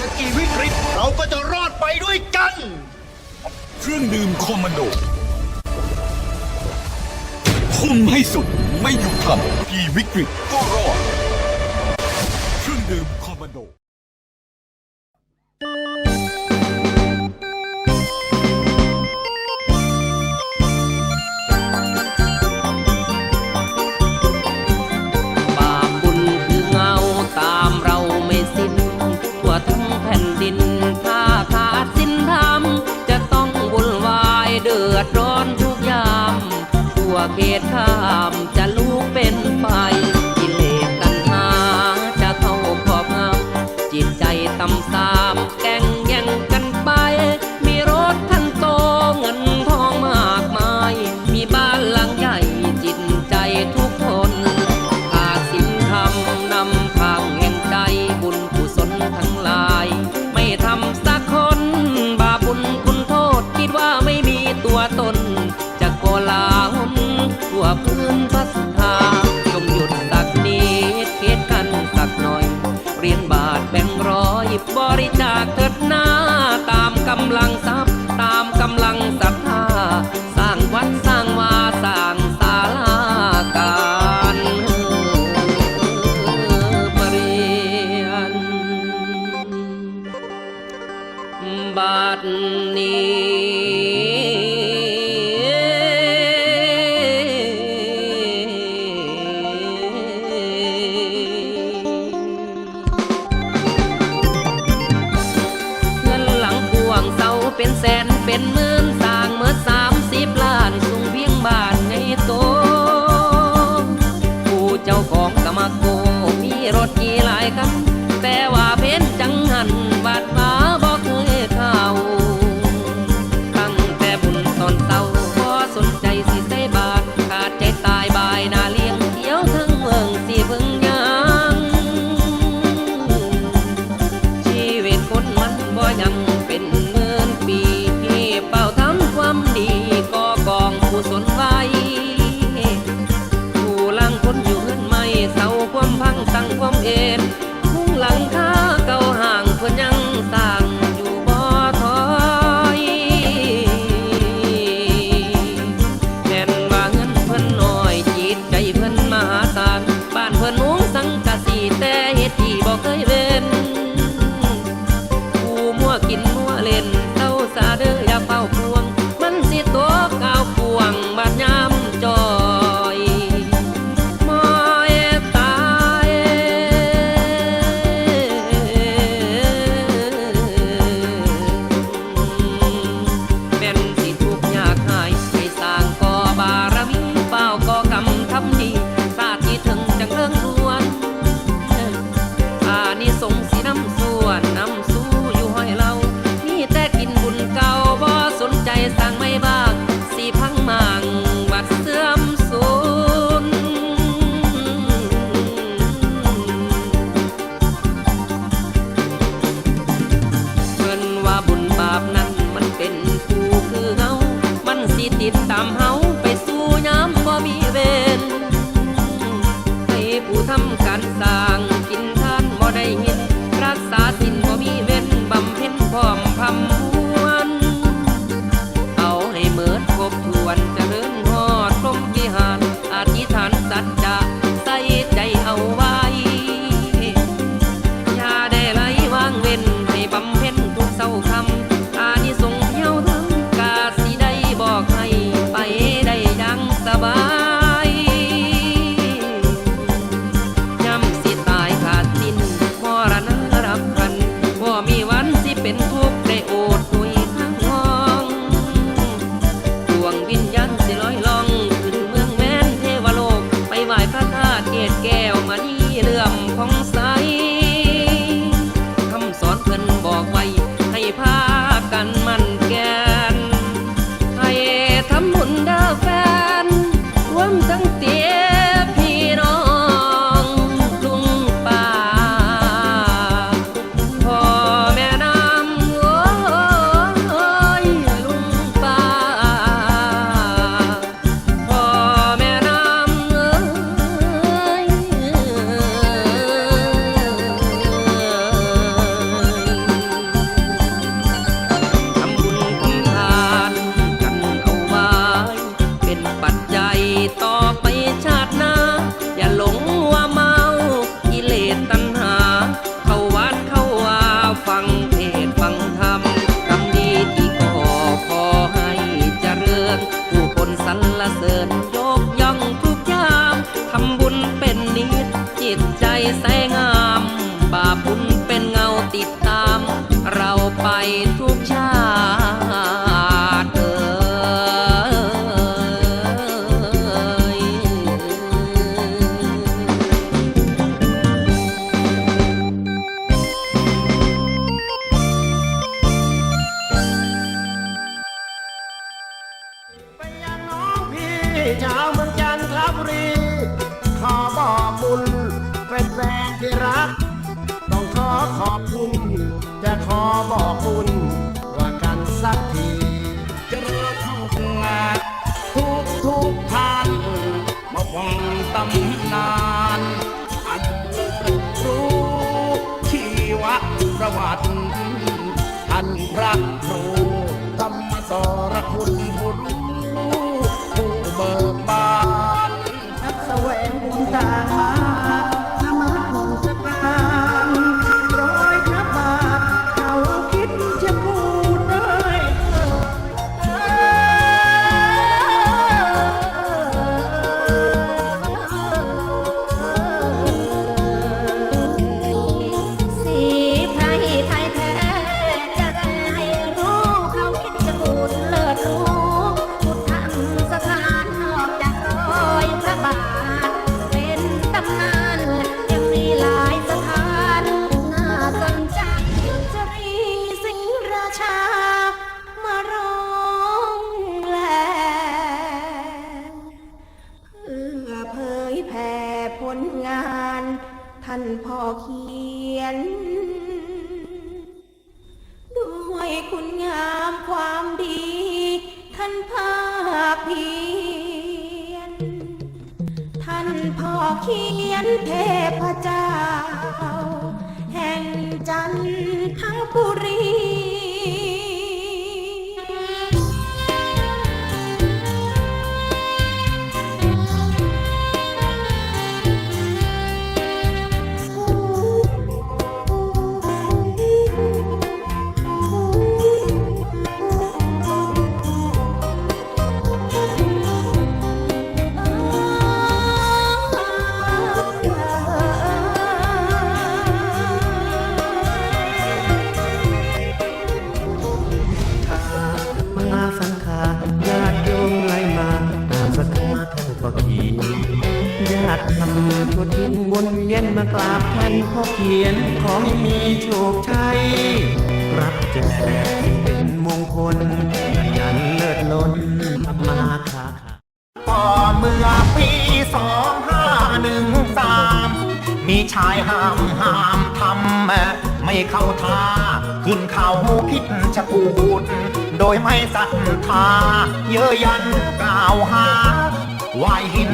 จะกี่วิกฤตเราก็จะรอดไปด้วยกัน เครื่องดื่มคอมมานโด คุมให้สุดไม่หยุดทำกี่วิกฤตก็รอด เครื่องดื่มคอมมานโด วเขตข้ามำลังทรัพย์ตามกำลังศรัทธา สร้างวัดสร้างวาสร้างศาลาการปรเรียนบาท เป็นแสนเป็นหมื่น pasar. ละเสริญยกย่องทุกยามทำบุญเป็นนิดจิตใจแสง ขอบอกคุณว่ากันสักทีเจริญทุกงานทุกทุกท่านมาฟังตำนานอันเลิศรู้ชีวประวัติท่านพระครูธรรมสรคุณ ลงาน ท่านพ่อเขียน ด้วยคุณงามความดี ท่านภาคเพียรท่านพ่อเขียนเทพเจ้า แห่งจันทบุรี นเวียนมากราบท่านพ่อเขียนขอให้มีโชคชัยรับแจกเป็นมงคลยันเลิศล้นมาค้าขายก่อนเมื่อปีสองห้าหนึ่งสามมีชายห้ามห้ามทำไม่เข้าท่า ขึ้นเขาพิษชะกูดโดยไม่ศรัทธาเยอะยันกล่าวหาว่าหิน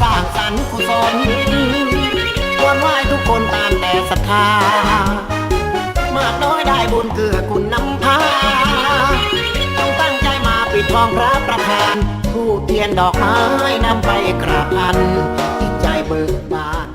สร้างสรรค์กุศลควรไหว้ทุกคนตามแต่ศรัทธามากน้อยได้บุญเกื้อคุณนำพาต้องตั้งใจมาปิดทองพระประธานผู้เทียนดอกไม้นำไปกราบอันจิตใจเบิกบาน